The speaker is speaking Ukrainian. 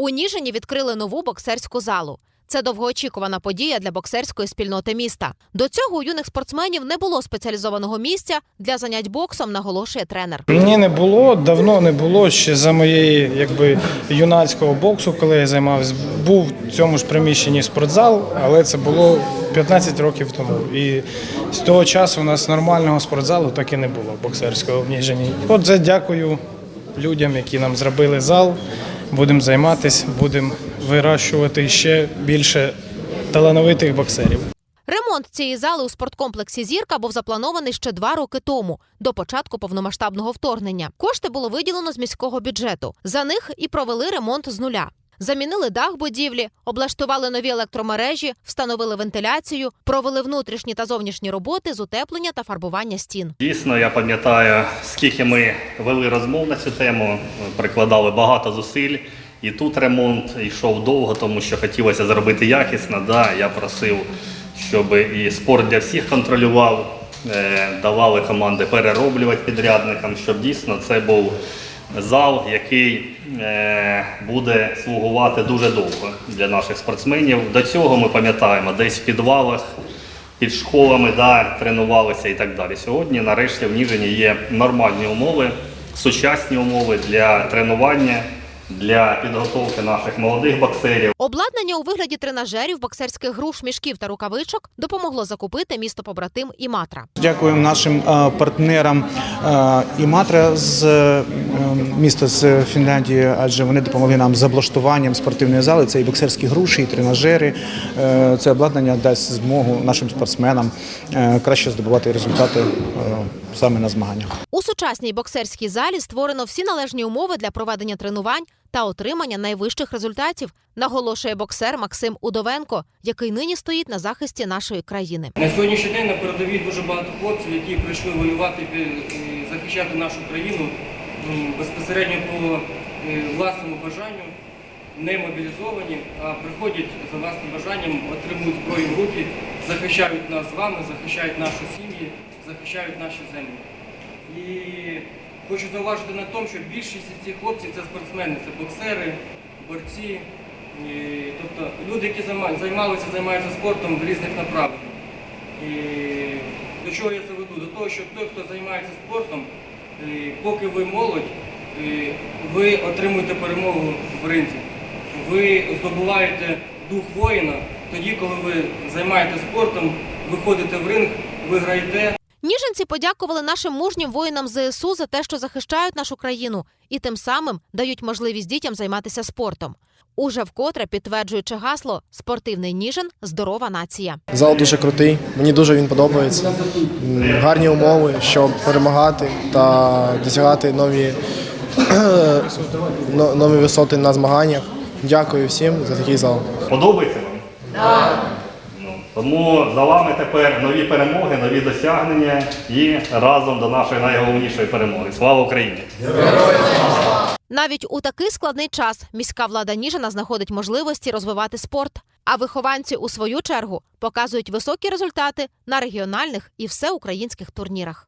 У Ніжині відкрили нову боксерську залу. Це довгоочікувана подія для боксерської спільноти міста. До цього у юних спортсменів не було спеціалізованого місця для занять боксом, наголошує тренер. Ні, не було, давно не було. Ще за моєї якби юнацького боксу, коли я займався, був в цьому ж приміщенні спортзал, але це було 15 років тому. І з того часу у нас нормального спортзалу так і не було боксерського в Ніжині. От за дякую людям, які нам зробили зал. Будемо займатися, будемо вирощувати ще більше талановитих боксерів. Ремонт цієї зали у спорткомплексі Зірка був запланований ще два роки тому, до початку повномасштабного вторгнення. Кошти було виділено з міського бюджету. За них і провели ремонт з нуля. Замінили дах будівлі, облаштували нові електромережі, встановили вентиляцію, провели внутрішні та зовнішні роботи з утеплення та фарбування стін. Дійсно, я пам'ятаю, скільки ми вели розмов на цю тему, прикладали багато зусиль. І тут ремонт йшов довго, тому що хотілося зробити якісно. Да, я просив, щоб і спорт для всіх контролював, е, давали команди перероблювати підрядникам, щоб дійсно це був зал, який е, буде слугувати дуже довго для наших спортсменів. До цього ми пам'ятаємо, десь в підвалах під школами да, тренувалися і так далі. Сьогодні, нарешті, в Ніжині є нормальні умови, сучасні умови для тренування, для підготовки наших молодих боксерів. Обладнання у вигляді тренажерів, боксерських груш, мішків та рукавичок допомогло закупити місто побратим Іматра. Дякуємо нашим е, партнерам е, Іматра з е, міста з Фінляндії, адже вони допомогли нам з облаштуванням спортивної зали. Це і боксерські груші, і тренажери. Це обладнання дасть змогу нашим спортсменам краще здобувати результати саме на змаганнях. У сучасній боксерській залі створено всі належні умови для проведення тренувань та отримання найвищих результатів, наголошує боксер Максим Удовенко, який нині стоїть на захисті нашої країни. На сьогоднішній день на передовій дуже багато хлопців, які прийшли воювати і і захищати нашу країну безпосередньо по е, власному бажанню, не мобілізовані, а приходять за власним бажанням, отримують зброю в руки, захищають нас з вами, захищають наші сім'ї, захищають наші землі. І хочу зауважити на тому, що більшість цих хлопців це спортсмени, це боксери, борці, тобто люди, які займалися, займаються спортом в різних направленнях. І до чого я це веду? До того, що той, хто займається спортом, поки ви молодь, ви отримуєте перемогу в ринзі. Ви здобуваєте дух воїна тоді, коли ви займаєтесь спортом, виходите в ринг, ви граєте, Ніженці подякували нашим мужнім воїнам ЗСУ за те, що захищають нашу країну, і тим самим дають можливість дітям займатися спортом. Уже вкотре підтверджуючи гасло Спортивний Ніжин здорова нація. Зал дуже крутий, мені дуже він подобається. Гарні умови, щоб перемагати та досягати нові, нові висоти на змаганнях. Дякую всім за такий зал. Подобається вам? Так. Тому за вами тепер нові перемоги, нові досягнення і разом до нашої найголовнішої перемоги. Слава Україні! Навіть у такий складний час міська влада Ніжина знаходить можливості розвивати спорт. А вихованці, у свою чергу, показують високі результати на регіональних і всеукраїнських турнірах.